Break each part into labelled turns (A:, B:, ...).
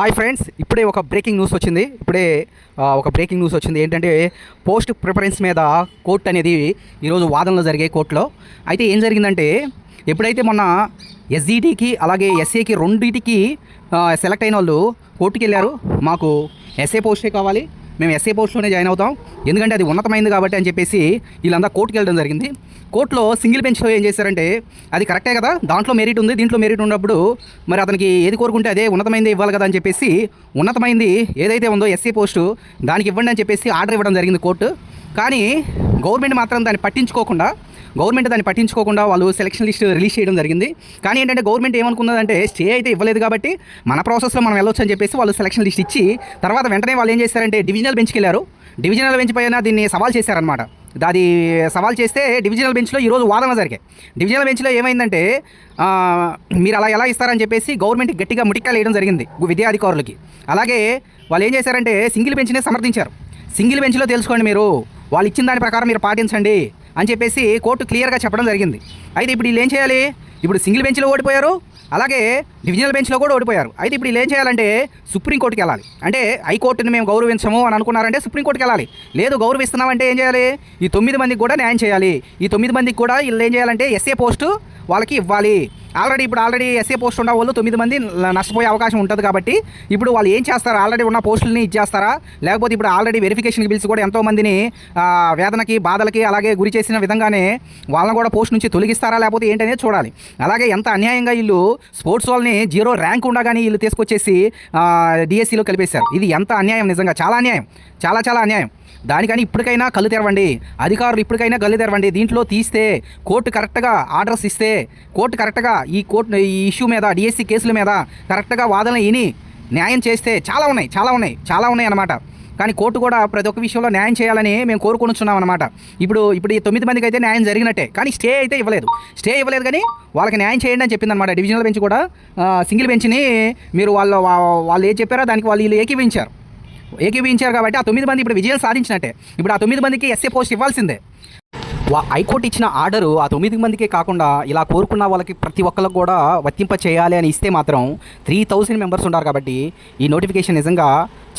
A: Hi friends ఇప్పుడే ఒక breaking news వచ్చింది. ఇప్పుడే ఒక బ్రేకింగ్ న్యూస్ వచ్చింది. ఏంటంటే పోస్ట్ ప్రిఫరెన్స్ మీద కోర్టు అనేది ఈరోజు వాదనలు జరిగాయి కోర్టులో. అయితే ఏం జరిగిందంటే ఎప్పుడైతే మొన్న ఎస్ఈటీకి అలాగే ఎస్ఏకి రెండింటికి సెలెక్ట్ అయిన వాళ్ళు కోర్టుకి వెళ్ళారు మాకు ఎస్ఏ పోస్టే కావాలి మేము ఎస్ఏ పోస్ట్లోనే జాయిన్ అవుతాం. ఎందుకంటే అది ఉన్నతమైంది కాబట్టి అని చెప్పేసి వీళ్ళంతా కోర్టుకి వెళ్ళడం జరిగింది. కోర్టులో సింగిల్ బెంచ్లో ఏం చేశారంటే అది కరెక్టే కదా దాంట్లో మెరిట్ ఉంది దీంట్లో మెరిట్ ఉన్నప్పుడు మరి అతనికి ఏది కోరుకుంటే అదే ఉన్నతమైంది ఇవ్వాలి కదా అని చెప్పేసి ఉన్నతమైంది ఏదైతే ఉందో ఎస్సీ పోస్టు దానికి ఇవ్వండి అని చెప్పేసి ఆర్డర్ ఇవ్వడం జరిగింది కోర్టు. కానీ గవర్నమెంట్ మాత్రం దాన్ని పట్టించుకోకుండా గవర్నమెంట్ దాన్ని పట్టించుకోకుండా వాళ్ళు సెలక్షన్ లిస్ట్ రిలీజ్ చేయడం జరిగింది. కానీ ఏంటంటే గవర్నమెంట్ ఏమనుకున్నదంటే స్టే అయితే ఇవ్వలేదు కాబట్టి మన ప్రాసెస్లో మనం వెళ్ళొచ్చు అని చెప్పేసి వాళ్ళు సెలక్షన్ లిస్ట్ ఇచ్చి తర్వాత వెంటనే వాళ్ళు ఏం చేశారంటే డివిజనల్ బెంచ్కి వెళ్ళారు. డివిజనల్ బెంచ్ పైన దీన్ని సవాల్ చేశారనమాట అది సవాల్ చేస్తే డివిజనల్ బెంచ్లో ఈరోజు వాదన జరిగాయి. డివిజనల్ బెంచ్లో ఏమైందంటే మీరు అలా ఎలా ఇస్తారని చెప్పేసి గవర్నమెంట్ గట్టిగా ముటిక్కలు వేయడం జరిగింది విద్యాధికారులకి అలాగే వాళ్ళు ఏం చేశారంటే సింగిల్ బెంచ్నే సమర్థించారు. సింగిల్ బెంచ్లో తెలుసుకోండి మీరు వాళ్ళు ఇచ్చిన దాని ప్రకారం మీరు పాటించండి. అని చెప్పేసి కోర్టు క్లియర్గా చెప్పడం జరిగింది. అయితే ఇప్పుడు వీళ్ళు ఏం చేయాలి? ఇప్పుడు సింగిల్ బెంచ్లో ఓడిపోయారు అలాగే డివిజనల్ బెంచ్లో కూడా ఓడిపోయారు. అయితే ఇప్పుడు వీళ్ళు ఏం చేయాలంటే సుప్రీంకోర్టుకి వెళ్ళాలి. అంటే హైకోర్టుని మేము గౌరవించము అని అనుకున్నారంటే సుప్రీంకోర్టుకి వెళ్ళాలి. లేదు గౌరవిస్తున్నామంటే ఏం చేయాలి? ఈ తొమ్మిది మందికి కూడా న్యాయం చేయాలి. ఈ తొమ్మిది మందికి కూడా వీళ్ళు ఏం చేయాలంటే ఎస్ఏ పోస్టు వాళ్ళకి ఇవ్వాలి. ఆల్రెడీ ఇప్పుడు ఆల్రెడీ ఎస్ఏ పోస్ట్ ఉన్న వాళ్ళు తొమ్మిది మంది నష్టపోయే అవకాశం ఉంటుంది కాబట్టి ఇప్పుడు వాళ్ళు ఏం చేస్తారు? ఆల్రెడీ ఉన్న పోస్టులని ఇచ్చేస్తారా? లేకపోతే ఇప్పుడు ఆల్రెడీ వెరిఫికేషన్కి పిలిచి కూడా ఎంతో మందిని వేదనకి బాధలకి అలాగే గురి చేసిన విధంగానే వాళ్ళని కూడా పోస్ట్ నుంచి తొలగిస్తారా? లేకపోతే ఏంటనేది చూడాలి. అలాగే ఎంత అన్యాయంగా వీళ్ళు స్పోర్ట్స్ వాళ్ళని జీరో ర్యాంక్ ఉండగానే వీళ్ళు తీసుకొచ్చేసి డిఎస్సిలో కలిపేశారు. ఇది ఎంత అన్యాయం నిజంగా? చాలా అన్యాయం. చాలా చాలా అన్యాయం. దానికని ఇప్పటికైనా కళ్ళు తెరవండి. అధికారులు ఇప్పటికైనా కళ్ళు తెరవండి. దీంట్లో తీస్తే కోర్టు కరెక్ట్గా ఆర్డర్స్ ఇస్తే కోర్టు కరెక్ట్గా ఈ కోర్టు ఈ ఇష్యూ మీద డిఎస్సి కేసుల మీద కరెక్ట్గా వాదన విని న్యాయం చేస్తే చాలా ఉన్నాయి చాలా ఉన్నాయి చాలా ఉన్నాయి అన్నమాట. కానీ కోర్టు కూడా ప్రతి ఒక్క విషయంలో న్యాయం చేయాలని మేము కోరుకుంటున్నాం అనమాట ఇప్పుడు ఇప్పుడు ఈ తొమ్మిది మందికి అయితే న్యాయం జరిగినట్టే. కానీ స్టే అయితే ఇవ్వలేదు. స్టే ఇవ్వలేదు కానీ వాళ్ళకి న్యాయం చేయండి అని చెప్పింది అనమాట డివిజనల్ బెంచ్ కూడా సింగిల్ బెంచ్ని మీరు వాళ్ళ వాళ్ళు ఏం చెప్పారో దానికి వాళ్ళు వీళ్ళు ఏకీవించారు ఏకీభించారు కాబట్టి ఆ తొమ్మిది మంది ఇప్పుడు విజయం సాధించినట్టే. ఇప్పుడు ఆ తొమ్మిది మందికి ఎస్ఏ పోస్ట్ ఇవ్వాల్సిందే. వా హైకోర్టు ఇచ్చిన ఆర్డరు ఆ తొమ్మిది మందికే కాకుండా ఇలా కోరుకున్న వాళ్ళకి ప్రతి ఒక్కరికి కూడా వర్తింప చేయాలి అని ఇస్తే మాత్రం త్రీ థౌసండ్ మెంబర్స్ ఉంటారు కాబట్టి ఈ నోటిఫికేషన్ నిజంగా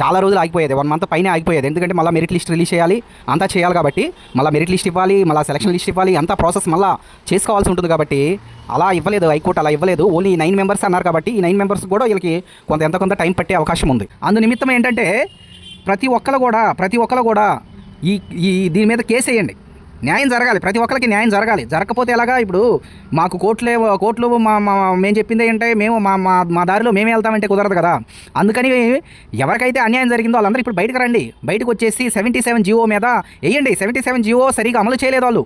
A: చాలా రోజులు ఆగిపోయేది. వన్ మంత్ పైన ఆగిపోయేది. ఎందుకంటే మళ్ళీ మెరిట్ లిస్ట్ రిలీజ్ చేయాలి అంతా చేయాలి కాబట్టి మళ్ళీ మెరిట్ లిస్ట్ ఇవ్వాలి మళ్ళీ సెలక్షన్ లిస్ట్ ఇవ్వాలి అంతా ప్రాసెస్ మళ్ళీ చేసుకోవాల్సి ఉంటుంది కాబట్టి అలా ఇవ్వలేదు హైకోర్టు అలా ఇవ్వలేదు. ఓన్లీ నైన్ మెంబర్స్ అన్నారు కాబట్టి ఈ నైన్ మెంబర్స్ కూడా వీళ్ళకి కొంత ఎంత కొంత టైం పట్టే అవకాశం ఉంది. అందు నిమిత్తం ఏంటంటే ప్రతి ఒక్కరు కూడా ప్రతి ఒక్కరు కూడా ఈ ఈ దీని మీద కేసు వేయండి. న్యాయం జరగాలి. ప్రతి ఒక్కరికి న్యాయం జరగాలి. జరగకపోతే ఎలాగా? ఇప్పుడు మాకు కోర్టులే కోర్టులు మా మా మేము చెప్పింది ఏంటంటే మేము మా మా మా దారిలో మేమే వెళ్తామంటే కుదరదు కదా. అందుకని ఎవరికైతే అన్యాయం జరిగిందో వాళ్ళందరూ ఇప్పుడు బయటకు రండి. బయటకు వచ్చేసి సెవెంటీ సెవెన్ జీవో మీద వేయండి. సెవెంటీ సెవెన్ జియో సరిగా అమలు చేయలేదు వాళ్ళు.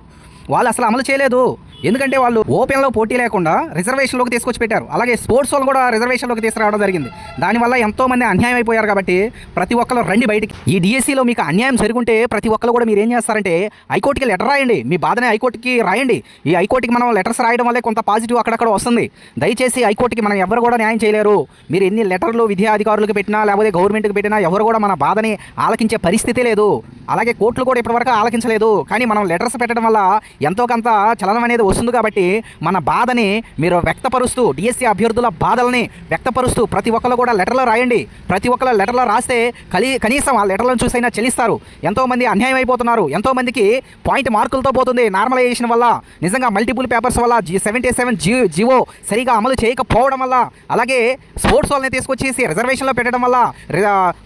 A: వాళ్ళు అసలు అమలు చేయలేదు. ఎందుకంటే వాళ్ళు ఓపెన్లో పోటీ లేకుండా రిజర్వేషన్లోకి తీసుకొచ్చి పెట్టారు అలాగే స్పోర్ట్స్ వాళ్ళు కూడా రిజర్వేషన్లోకి తీసుకురావడం జరిగింది. దానివల్ల ఎంతో మంది అన్యాయం అయిపోయారు కాబట్టి ప్రతి ఒక్కరు రండి బయటికి. ఈ డిఎస్సిలో మీకు అన్యాయం జరుగుంటే ప్రతి ఒక్కరు కూడా మీరు ఏం చేస్తారంటే హైకోర్టుకి లెటర్ రాయండి. మీ బాధనే హైకోర్టుకి రాయండి. ఈ హైకోర్టుకి మనం లెటర్స్ రాయడం వల్లే కొంత పాజిటివ్ అక్కడక్కడ వస్తుంది. దయచేసి హైకోర్టుకి మనం ఎవరు కూడా న్యాయం చేయలేరు. మీరు ఎన్ని లెటర్లు విద్యా అధికారులకు పెట్టినా లేకపోతే గవర్నమెంట్కి పెట్టినా ఎవరు కూడా మన బాధని ఆలకించే పరిస్థితి లేదు. అలాగే కోర్టులు కూడా ఇప్పటివరకు ఆలకించలేదు. కానీ మనం లెటర్స్ పెట్టడం వల్ల ఎంతో కొంత చలనం అనేది వస్తుంది కాబట్టి మన బాధని మీరు వ్యక్తపరుస్తూ డిఎస్సీ అభ్యర్థుల బాధల్ని వ్యక్తపరుస్తూ ప్రతి ఒక్కరు కూడా లెటర్లో రాయండి. ప్రతి ఒక్కరు లెటర్లో రాస్తే కలి కనీసం ఆ లెటర్లను చూసైనా చెల్లిస్తారు ఎంతోమంది అన్యాయం అయిపోతున్నారు. ఎంతోమందికి పాయింట్ మార్కులతో పోతుంది. నార్మలైజేషన్ వల్ల నిజంగా మల్టిపుల్ పేపర్స్ వల్ల G seventy seven G GO సరిగా అమలు చేయకపోవడం వల్ల అలాగే స్పోర్ట్స్ వాళ్ళని తీసుకొచ్చేసి రిజర్వేషన్లో పెట్టడం వల్ల రి-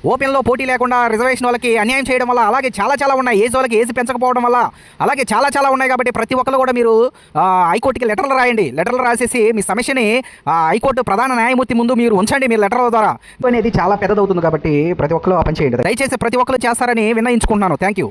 A: ఓపెన్లో పోటీ లేకుండా రిజర్వేషన్ వాళ్ళకి అన్యాయం చేయడం వల్ల అలాగే చాలా చాలా ఉన్నాయి. ఏజ్ వాళ్ళకి ఏజ్ పెంచకపోవడం వల్ల అలాగే చాలా చాలా ఉన్నాయి కాబట్టి ప్రతి ఒక్కరు కూడా మీరు హైకోర్టుకి లెటర్లు రాయండి. లెటర్లు రాసేసి మీ సమస్యని హైకోర్టు ప్రధాన న్యాయమూర్తి ముందు మీరు ఉంచండి మీరు లెటర్ల ద్వారా. అనేది చాలా పెద్దదవుతుంది కాబట్టి ప్రతి ఒక్కరు ఆ పని చేయండి. దయచేసి ప్రతి ఒక్కరు చేస్తారని విన్నయించుకుంటున్నాను థ్యాంక్ యూ